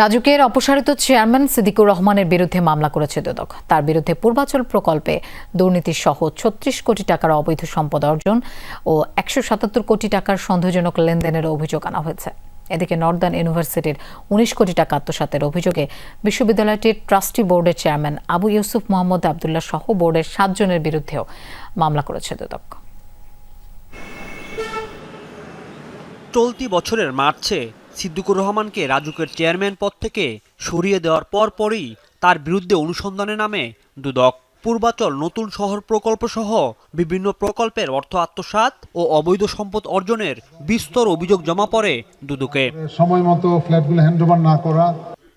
রাজুকের অপসারিত চেয়ারম্যান সিদ্দিকুর রহমানের বিরুদ্ধে মামলা করেছে দুদক। তার বিরুদ্ধে পূর্বাচল প্রকল্পে দুর্নীতি সহ ছত্রিশ কোটি টাকার অবৈধ সম্পদ অর্জন ও একশো সাতাত্তর কোটি টাকার সন্দেহজনক লেনদেনের অভিযোগ আনা হয়েছে। এদিকে নর্দার্ন ইউনিভার্সিটির উনিশ কোটি টাকা আত্মসাতের অভিযোগে বিশ্ববিদ্যালয়টির ট্রাস্টি বোর্ডের চেয়ারম্যান আবু ইউসুফ মোহাম্মদ আবদুল্লাহ সহ বোর্ডের সাতজনের বিরুদ্ধেও মামলা করেছে দুদক। চলতি বছরের মার্চে সিদ্দিকুর রহমানকে রাজুকের চেয়ারম্যান পদ থেকে সরিয়ে দেওয়ার পর পরই তার বিরুদ্ধে অনুসন্ধানে নামে দুদক। পূর্বাচল নতুন শহর প্রকল্প সহ বিভিন্ন প্রকল্পের অর্থ আত্মসাৎ ও অবৈধ সম্পদ অর্জনের বিস্তর অভিযোগ জমা পড়ে দুদকে। সময় মতো ফ্ল্যাটগুলো হ্যান্ডওভার না করা।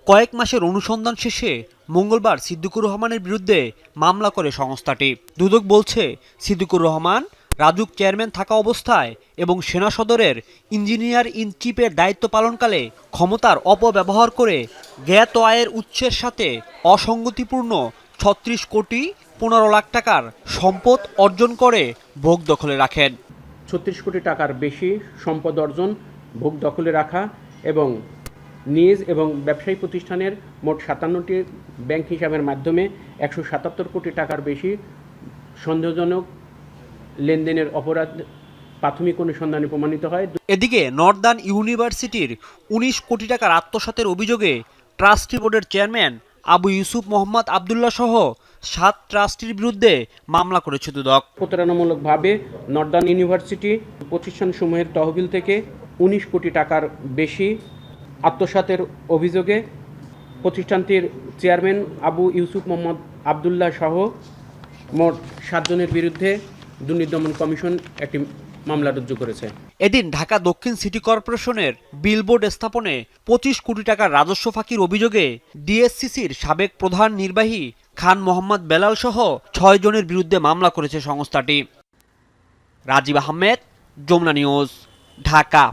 কয়েক মাসের অনুসন্ধান শেষে মঙ্গলবার সিদ্দিকুর রহমানের বিরুদ্ধে মামলা করে সংস্থাটি। দুদক বলছে সিদ্দিকুর রহমান রাজুক চেয়ারম্যান থাকা অবস্থায় এবং সেনা সদরের ইঞ্জিনিয়ার ইন চিফের দায়িত্ব পালনকালে ক্ষমতার অপব্যবহার করে জ্ঞাত আয়ের উৎসের সাথে অসঙ্গতিপূর্ণ ছত্রিশ কোটি পনেরো লাখ টাকার সম্পদ অর্জন করে ভোগ দখলে রাখেন। ছত্রিশ কোটি টাকার বেশি সম্পদ অর্জন, ভোগ দখলে রাখা এবং নিজ এবং ব্যবসায়ী প্রতিষ্ঠানের মোট সাতান্নটি ব্যাংক হিসাবের মাধ্যমে একশো সাতাত্তর কোটি টাকার বেশি সন্দেহজনক লেনদেনের অপরাধ প্রাথমিক অনুসন্ধানে প্রমাণিত হয়। এদিকে নর্দার্ন ইউনিভার্সিটির উনিশ কোটি টাকার আত্মসাতের অভিযোগে ট্রাস্টি বোর্ডের চেয়ারম্যান আবু ইউসুফ মোহাম্মদ আবদুল্লাহ সহ সাত ট্রাস্টির বিরুদ্ধে মামলা করেছে দুদক। প্রতারণামূলকভাবে নর্দার্ন ইউনিভার্সিটি প্রতিষ্ঠানসমূহের তহবিল থেকে উনিশ কোটি টাকার বেশি আত্মসাতের অভিযোগে প্রতিষ্ঠানটির চেয়ারম্যান আবু ইউসুফ মোহাম্মদ আবদুল্লাহ সহ মোট সাতজনের বিরুদ্ধে দুর্নীতি দমন কমিশন একটি মামলা রুজু করেছে। এদিন ঢাকা দক্ষিণ সিটি কর্পোরেশনের বিলবোর্ড স্থাপনে পঁচিশ কোটি টাকার রাজস্ব ফাঁকির অভিযোগে ডিএসসিসির সাবেক প্রধান নির্বাহী খান মোহাম্মদ বেলাল সহ ছয় জনের বিরুদ্ধে মামলা করেছে সংস্থাটি। রাজীব আহমেদ, যমুনা নিউজ, ঢাকা।